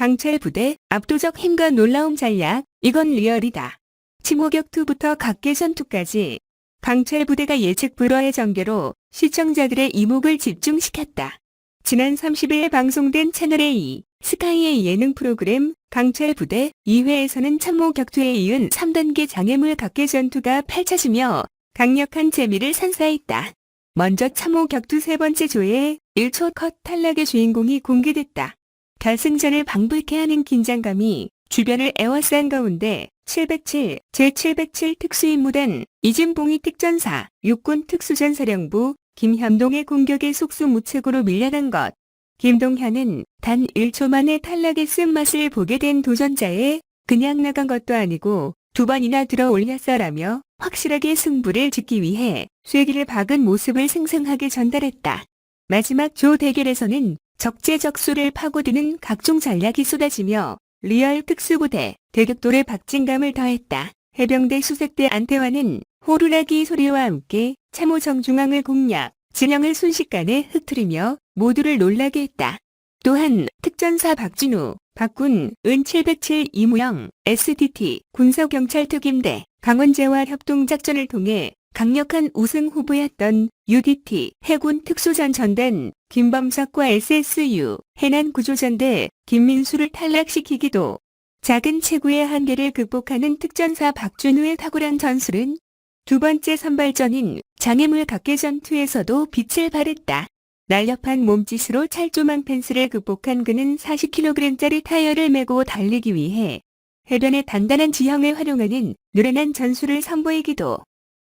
강철 부대 압도적 힘과 놀라움 전략 이건 리얼이다. 침호격투부터 각계전투까지 강철 부대가 예측 불허의 전개로 시청자들의 이목을 집중시켰다. 지난 30일 방송된 채널A 스카이의 예능 프로그램 강철 부대 2회에서는 참모 격투에 이은 3단계 장애물 각계 전투가 펼쳐지며 강력한 재미를 선사했다. 먼저 참호 격투 세 번째 조에 1초 컷 탈락의 주인공이 공개됐다. 결승전을 방불케 하는 긴장감이 주변을 에워싼 가운데 707, 제707 특수임무단 이진봉이 특전사, 육군 특수전사령부 김현동의 공격에 속수무책으로 밀려난 것. 김동현은 단 1초 만에 탈락의 쓴맛을 보게 된 도전자에 그냥 나간 것도 아니고 두 번이나 들어 올렸어라며 확실하게 승부를 짓기 위해 쐐기를 박은 모습을 생생하게 전달했다. 마지막 조 대결에서는 적재적소를 파고드는 각종 전략이 쏟아지며 리얼 특수부대 대격돌의 박진감을 더했다. 해병대 수색대 안태환은 호루라기 소리와 함께 참호 정 중앙을 공략, 진영을 순식간에 흩트리며 모두를 놀라게 했다. 또한 특전사 박진우, 박군, 은 707 이무영, SDT, 군사경찰특임대, 강원제와 협동작전을 통해 강력한 우승 후보였던 UDT, 해군 특수전 전단, 김범석과 SSU, 해난 구조전대, 김민수를 탈락시키기도 작은 체구의 한계를 극복하는 특전사 박준우의 탁월한 전술은 두 번째 선발전인 장애물 각계 전투에서도 빛을 발했다. 날렵한 몸짓으로 찰조망 펜스를 극복한 그는 40kg짜리 타이어를 메고 달리기 위해 해변의 단단한 지형을 활용하는 누련한 전술을 선보이기도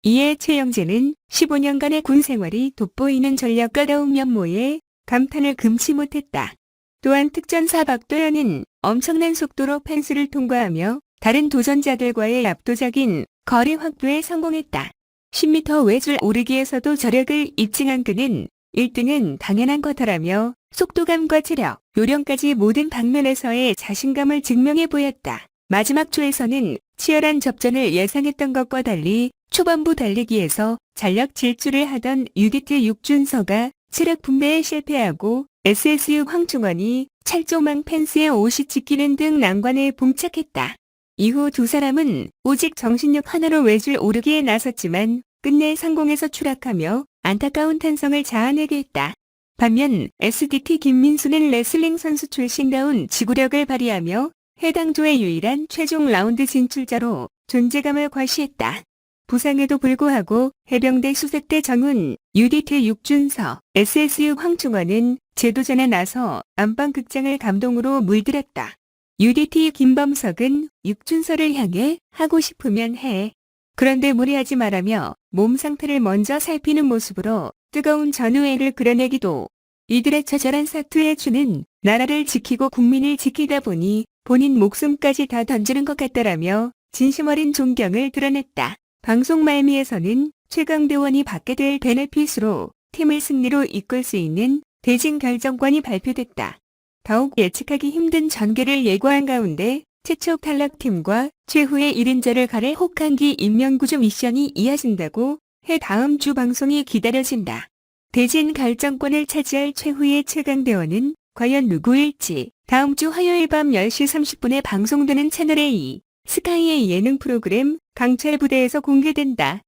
이에 최영재는 15년간의 군 생활이 돋보이는 전략가다운 면모에 감탄을 금치 못했다. 또한 특전사 박도현은 엄청난 속도로 펜스를 통과하며 다른 도전자들과의 압도적인 거리 확보에 성공했다. 10m 외줄 오르기에서도 저력을 입증한 그는 1등은 당연한 거다라며 속도감과 체력, 요령까지 모든 방면에서의 자신감을 증명해 보였다. 마지막 조에서는 치열한 접전을 예상했던 것과 달리 초반부 달리기에서 전력 질주를 하던 UDT 육준서가 체력 분배에 실패하고 SSU 황충원이 찰조망 펜스에 옷이 찢기는 등 난관에 봉착했다. 이후 두 사람은 오직 정신력 하나로 외줄 오르기에 나섰지만 끝내 상공에서 추락하며 안타까운 탄성을 자아내게 했다. 반면 SDT 김민수는 레슬링 선수 출신다운 지구력을 발휘하며 해당 조의 유일한 최종 라운드 진출자로 존재감을 과시했다. 부상에도 불구하고 해병대 수색대 정훈, UDT 육준서, SSU 황충원은 제도전에 나서 안방극장을 감동으로 물들였다. UDT 김범석은 육준서를 향해 하고 싶으면 해. 그런데 무리하지 말라며 몸 상태를 먼저 살피는 모습으로 뜨거운 전우회를 그려내기도 이들의 처절한 사투에 주는 나라를 지키고 국민을 지키다 보니 본인 목숨까지 다 던지는 것 같다라며 진심 어린 존경을 드러냈다. 방송 말미에서는 최강대원이 받게 될 베네핏으로 팀을 승리로 이끌 수 있는 대진 결정권이 발표됐다. 더욱 예측하기 힘든 전개를 예고한 가운데 최초 탈락팀과 최후의 1인자를 가를 혹한기 인명구조 미션이 이어진다고 해 다음 주 방송이 기다려진다. 대진 결정권을 차지할 최후의 최강대원은 과연 누구일지 다음 주 화요일 밤 10시 30분에 방송되는 채널A 스카이의 예능 프로그램 강철 부대에서 공개된다.